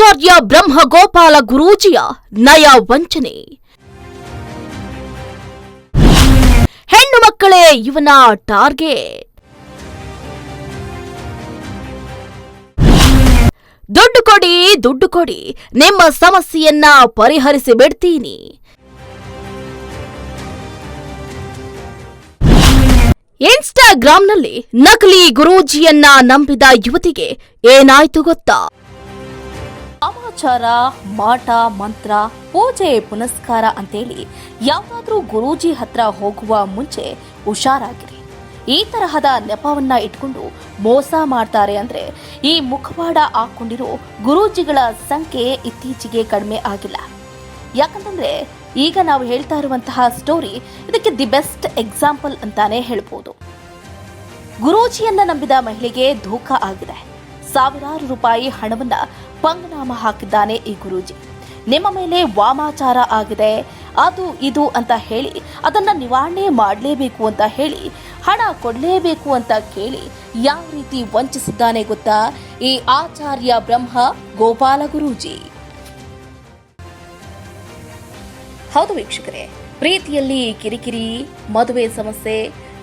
ಆಚಾರ್ಯ ಬ್ರಹ್ಮಗೋಪಾಲ ಗುರೂಜಿಯ ನಯ ವಂಚನೆ. ಹೆಣ್ಣು ಮಕ್ಕಳೇ, ಇವನ ಟಾರ್ಗೆಟ್. ದುಡ್ಡು ಕೊಡಿ ದುಡ್ಡು ಕೊಡಿ, ನಿಮ್ಮ ಸಮಸ್ಯೆಯನ್ನ ಪರಿಹರಿಸಿ ಬಿಡ್ತೀನಿ. ಇನ್ಸ್ಟಾಗ್ರಾಂನಲ್ಲಿ ನಕಲಿ ಗುರೂಜಿಯನ್ನ ನಂಬಿದ ಯುವತಿಗೆ ಏನಾಯ್ತು ಗೊತ್ತಾ? ಸಮಾಚಾರ, ಮಾಟ, ಮಂತ್ರ, ಪೂಜೆ, ಪುನಸ್ಕಾರ ಅಂತೇಳಿ ಯಾವಾದ್ರೂ ಗುರೂಜಿ ಹತ್ರ ಹೋಗುವ ಮುಂಚೆ ಹುಷಾರಾಗಿರಿ. ಈ ತರಹದ ನೆಪವನ್ನ ಇಟ್ಕೊಂಡು ಮೋಸ ಮಾಡ್ತಾರೆ ಅಂದ್ರೆ ಈ ಮುಖವಾಡ ಹಾಕೊಂಡಿರೋ ಗುರೂಜಿಗಳ ಸಂಖ್ಯೆ ಇತ್ತೀಚೆಗೆ ಕಡಿಮೆ ಆಗಿಲ್ಲ. ಯಾಕಂತಂದ್ರೆ ಈಗ ನಾವು ಹೇಳ್ತಾ ಇರುವಂತಹ ಸ್ಟೋರಿ ಇದಕ್ಕೆ ದಿ ಬೆಸ್ಟ್ ಎಕ್ಸಾಂಪಲ್ ಅಂತಾನೆ ಹೇಳ್ಬೋದು. ಗುರೂಜಿಯನ್ನ ನಂಬಿದ ಮಹಿಳೆಗೆ ಧೋಕ ಆಗಿದೆ. ಸಾವಿರಾರು ರೂಪಾಯಿ ಹಣವನ್ನ ಪಂಗನಾಮ ಹಾಕಿದ್ದಾನೆ ಈ ಗುರೂಜಿ. ನಿಮ್ಮ ಮೇಲೆ ವಾಮಾಚಾರ ಆಗಿದೆ. ಅದು ಇದು ಅಂತ ಹೇಳಿ, ಅದನ್ನ ನಿವಾರಣೆ ಮಾಡಲೇಬೇಕು ಅಂತ ಹೇಳಿ, ಹಣ ಕೊಡಲೇಬೇಕು ಅಂತ ಕೇಳಿ ಯಾವ ರೀತಿ ವಂಚಿಸಿದ್ದಾನೆ ಗೊತ್ತಾ? ಈ ಆಚಾರ್ಯ ಬ್ರಹ್ಮ ಗೋಪಾಲ ಗುರೂಜಿ. ಹೌದು ವೀಕ್ಷಕರೇ ಪ್ರೀತಿಯಲ್ಲಿ ಕಿರಿಕಿರಿ, ಮದುವೆ ಸಮಸ್ಯೆ,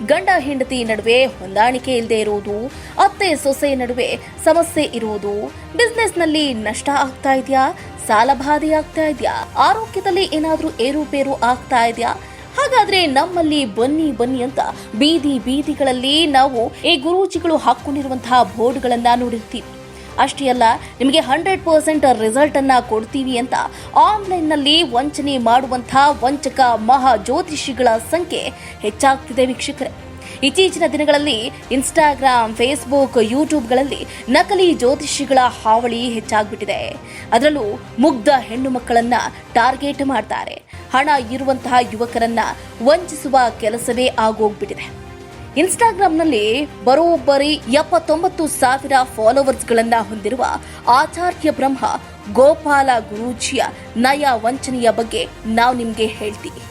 ಗಂಡ ಹೆಂಡತಿ ನಡುವೆ ಹೊಂದಾಣಿಕೆ ಇಲ್ಲದೆ ಇರುವುದು, ಅತ್ತೆ ಸೊಸೆ ನಡುವೆ ಸಮಸ್ಯೆ ಇರುವುದು ಬಿಸ್ನೆಸ್ನಲ್ಲಿ ನಷ್ಟ ಆಗ್ತಾ ಇದೆಯಾ ಸಾಲಬಾಧೆ ಆಗ್ತಾ ಇದೆಯಾ, ಆರೋಗ್ಯದಲ್ಲಿ ಏನಾದರೂ ಏರುಪೇರು ಆಗ್ತಾ ಇದೆಯಾ? ಹಾಗಾದ್ರೆ ನಮ್ಮಲ್ಲಿ ಬನ್ನಿ ಬನ್ನಿ ಅಂತ ಬೀದಿ ಬೀದಿಗಳಲ್ಲಿ ನಾವು ಈ ಗುರೂಜಿಗಳು ಹಾಕೊಂಡಿರುವಂತಹ ಬೋರ್ಡ್ಗಳನ್ನ ನೋಡಿರ್ತೀವಿ. ಅಷ್ಟೇ ಅಲ್ಲ, ನಿಮಗೆ ಹಂಡ್ರೆಡ್ ಪರ್ಸೆಂಟ್ ರಿಸಲ್ಟ್ ಅನ್ನ ಕೊಡ್ತೀವಿ ಅಂತ ಆನ್ಲೈನ್ನಲ್ಲಿ ವಂಚನೆ ಮಾಡುವಂತಹ ವಂಚಕ ಮಹಾ ಜ್ಯೋತಿಷಿಗಳ ಸಂಖ್ಯೆ ಹೆಚ್ಚಾಗ್ತಿದೆ ವೀಕ್ಷಕರೇ. ಇತ್ತೀಚಿನ ದಿನಗಳಲ್ಲಿ ಇನ್ಸ್ಟಾಗ್ರಾಮ್ ಫೇಸ್ಬುಕ್ ಯೂಟ್ಯೂಬ್ಗಳಲ್ಲಿ ನಕಲಿ ಜ್ಯೋತಿಷಿಗಳ ಹಾವಳಿ ಹೆಚ್ಚಾಗ್ಬಿಟ್ಟಿದೆ. ಅದರಲ್ಲೂ ಮುಗ್ಧ ಹೆಣ್ಣು ಮಕ್ಕಳನ್ನ ಟಾರ್ಗೆಟ್ ಮಾಡ್ತಾರೆ. ಹಣ ಇರುವಂತಹ ಯುವಕರನ್ನ ವಂಚಿಸುವ ಕೆಲಸವೇ ಆಗೋಗ್ಬಿಟ್ಟಿದೆ. ಇನ್ಸ್ಟಾಗ್ರಾಂನಲ್ಲಿ ಬರೋಬ್ಬರಿ ಎಪ್ಪತ್ತೊಂಬತ್ತು ಸಾವಿರ ಫಾಲೋವರ್ಸ್ಗಳನ್ನ ಹೊಂದಿರುವ ಆಚಾರ್ಯ ಬ್ರಹ್ಮ, ಗೋಪಾಲ ಗುರೂಜಿಯ ನಯ ವಂಚನೆಯ ಬಗ್ಗೆ ನಾವು ನಿಮಗೆ ಹೇಳ್ತೀವಿ.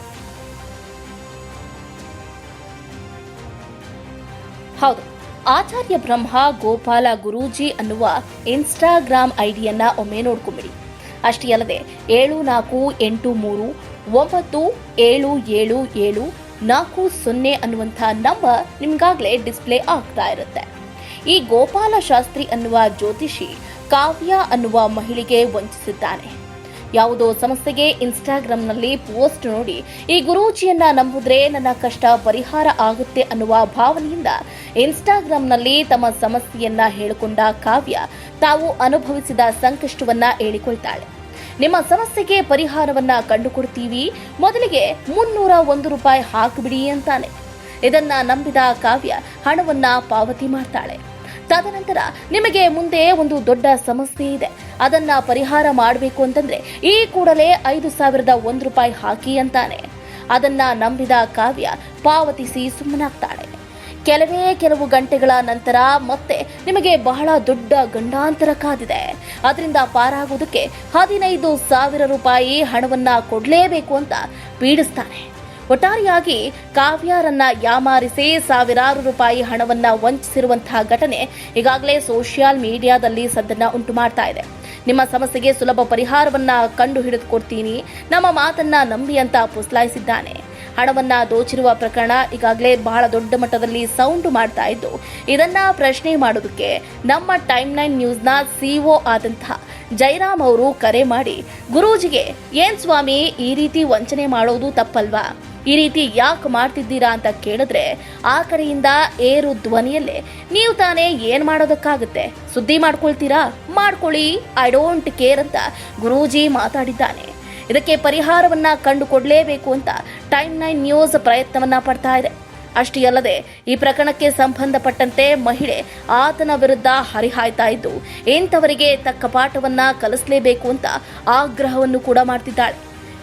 ಹೌದು, ಆಚಾರ್ಯ ಬ್ರಹ್ಮ, ಗೋಪಾಲ ಗುರೂಜಿ ಅನ್ನುವ ಇನ್ಸ್ಟಾಗ್ರಾಮ್ ಐಡಿಯನ್ನ ಒಮ್ಮೆ ನೋಡ್ಕೊಂಬಿಡಿ. ಅಷ್ಟೇ ಅಲ್ಲದೆ ಏಳು ನಾಲ್ಕು ಎಂಟು ಮೂರು ಒಂಬತ್ತು ಏಳು ಏಳು ಏಳು ನಾಲ್ಕು ಸೊನ್ನೆ ಅನ್ನುವಂಥ ನಂಬರ್ ನಿಮ್ಗಾಗ್ಲೇ ಡಿಸ್ಪ್ಲೇ ಆಗ್ತಾ ಇರುತ್ತೆ. ಈ ಗೋಪಾಲ ಶಾಸ್ತ್ರಿ ಅನ್ನುವ ಜ್ಯೋತಿಷಿ ಕಾವ್ಯ ಅನ್ನುವ ಮಹಿಳೆಗೆ ವಂಚಿಸಿದ್ದಾನೆ. ಯಾವುದೋ ಸಮಸ್ಯೆಗೆ ಇನ್ಸ್ಟಾಗ್ರಾಂನಲ್ಲಿ ಪೋಸ್ಟ್ ನೋಡಿ, ಈ ಗುರೂಜಿಯನ್ನ ನಂಬಿದ್ರೆ ನನ್ನ ಕಷ್ಟ ಪರಿಹಾರ ಆಗುತ್ತೆ ಅನ್ನುವ ಭಾವನೆಯಿಂದ ಇನ್ಸ್ಟಾಗ್ರಾಂನಲ್ಲಿ ತಮ್ಮ ಸಮಸ್ಯೆಯನ್ನ ಹೇಳಿಕೊಂಡ ಕಾವ್ಯ ತಾವು ಅನುಭವಿಸಿದ ಸಂಕಷ್ಟವನ್ನ ಹೇಳಿಕೊಳ್ತಾಳೆ. ನಿಮ್ಮ ಸಮಸ್ಯೆಗೆ ಪರಿಹಾರವನ್ನ ಕಂಡುಕೊಡ್ತೀವಿ. ಮೊದಲಿಗೆ ಮುನ್ನೂರ ಒಂದು ರೂಪಾಯಿ ಹಾಕಿಬಿಡಿ ಅಂತಾನೆ. ಇದನ್ನ ನಂಬಿದ ಕಾವ್ಯ ಹಣವನ್ನ ಪಾವತಿ ಮಾಡ್ತಾಳೆ. ತದನಂತರ ನಿಮಗೆ ಮುಂದೆ ಒಂದು ದೊಡ್ಡ ಸಮಸ್ಯೆ ಇದೆ. ಅದನ್ನ ಪರಿಹಾರ ಮಾಡಬೇಕು ಅಂತಂದ್ರೆ ಈ ಕೂಡಲೇ ಐದು ಸಾವಿರದ ಒಂದು ರೂಪಾಯಿ ಹಾಕಿ ಅಂತಾನೆ. ಅದನ್ನ ನಂಬಿದ ಕಾವ್ಯ ಪಾವತಿಸಿ ಸುಮ್ಮನಾಗ್ತಾಳೆ. ಕೆಲವೇ ಕೆಲವು ಗಂಟೆಗಳ ನಂತರ ಮತ್ತೆ ನಿಮಗೆ ಬಹಳ ದೊಡ್ಡ ಗಂಡಾಂತರ ಕಾದಿದೆ. ಅದರಿಂದ ಪಾರಾಗುವುದಕ್ಕೆ ಹದಿನೈದು ಸಾವಿರ ರೂಪಾಯಿ ಹಣವನ್ನ ಕೊಡಲೇಬೇಕು ಅಂತ ಪೀಡಿಸ್ತಾನೆ. ಒಟ್ಟಾರೆಯಾಗಿ ಕಾವ್ಯಾರನ್ನ ಯಾಮಾರಿಸಿ ಸಾವಿರಾರು ರೂಪಾಯಿ ಹಣವನ್ನ ವಂಚಿಸಿರುವಂತಹ ಘಟನೆ ಈಗಾಗಲೇ ಸೋಷಿಯಲ್ ಮೀಡಿಯಾದಲ್ಲಿ ಸದ್ದನ್ನ ಉಂಟು ಮಾಡ್ತಾ ಇದೆ. ನಿಮ್ಮ ಸಮಸ್ಯೆಗೆ ಸುಲಭ ಪರಿಹಾರವನ್ನ ಕಂಡು ಹಿಡಿದು ಕೊಡ್ತೀನಿ ನಮ್ಮ ಮಾತನ್ನ ನಂಬಿ ಅಂತ ಪುಸ್ಲಾಯಿಸಿದ್ದಾನೆ. ಹಣವನ್ನ ದೋಚಿರುವ ಪ್ರಕರಣ ಈಗಾಗಲೇ ಬಹಳ ದೊಡ್ಡ ಮಟ್ಟದಲ್ಲಿ ಸೌಂಡ್ ಮಾಡ್ತಾ ಇದ್ದು, ಇದನ್ನ ಪ್ರಶ್ನೆ ಮಾಡೋದಕ್ಕೆ ನಮ್ಮ ಟೈಮ್ ನೈನ್ ನ್ಯೂಸ್ನ ಸಿಒ ಆದಂತಹ ಜೈರಾಮ್ ಅವರು ಕರೆ ಮಾಡಿ, ಗುರೂಜಿಗೆ ಏನ್ ಸ್ವಾಮಿ ಈ ರೀತಿ ವಂಚನೆ ಮಾಡೋದು ತಪ್ಪಲ್ವಾ? ಈ ರೀತಿ ಯಾಕೆ ಮಾಡ್ತಿದ್ದೀರಾ ಅಂತ ಕೇಳಿದ್ರೆ, ಆ ಕಡೆಯಿಂದ ಏರು ಧ್ವನಿಯಲ್ಲೇ, ನೀವು ತಾನೇ ಏನ್ ಮಾಡೋದಕ್ಕಾಗುತ್ತೆ? ಸುದ್ದಿ ಮಾಡ್ಕೊಳ್ತೀರಾ? ಮಾಡ್ಕೊಳ್ಳಿ ಐ ಡೋಂಟ್ ಕೇರ್ ಅಂತ ಗುರೂಜಿ ಮಾತಾಡಿದ್ದಾನೆ. ಇದಕ್ಕೆ ಪರಿಹಾರವನ್ನ ಕಂಡುಕೊಡಲೇಬೇಕು ಅಂತ ಟೈಮ್ ನೈನ್ ನ್ಯೂಸ್ ಪ್ರಯತ್ನವನ್ನ ಪಡ್ತಾ ಇದೆ. ಅಷ್ಟೇ ಅಲ್ಲದೆ ಈ ಪ್ರಕರಣಕ್ಕೆ ಸಂಬಂಧಪಟ್ಟಂತೆ ಮಹಿಳೆ ಆತನ ವಿರುದ್ಧ ಹರಿಹಾಯ್ತಾ ಇದ್ದು, ಇಂಥವರಿಗೆ ತಕ್ಕ ಪಾಠವನ್ನ ಕಲಿಸಲೇಬೇಕು ಅಂತ ಆಗ್ರಹವನ್ನು ಕೂಡ ಮಾಡ್ತಿದ್ದಾಳೆ.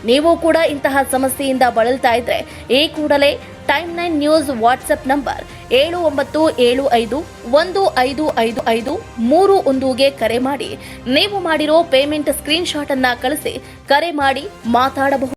ನೀವು ಕೂಡ ಇಂತಹ ಸಮಸ್ಯೆಯಿಂದ ಬಳಲ್ತಾ ಇದ್ರೆ, ಈ ಕೂಡಲೇ time nine news WhatsApp number ಏಳು ಒಂಬತ್ತು ಏಳು ಐದು ಒಂದು ಐದು ಐದು ಐದು ಮೂರು ಒಂದುಗೆ ಕರೆ ಮಾಡಿ. ನೀವು ಮಾಡಿರೋ ಪೇಮೆಂಟ್ ಸ್ಕ್ರೀನ್ಶಾಟ್ ಅನ್ನ ಕಳಿಸಿ, ಕರೆ ಮಾಡಿ, ಮಾತಾಡಬಹುದು.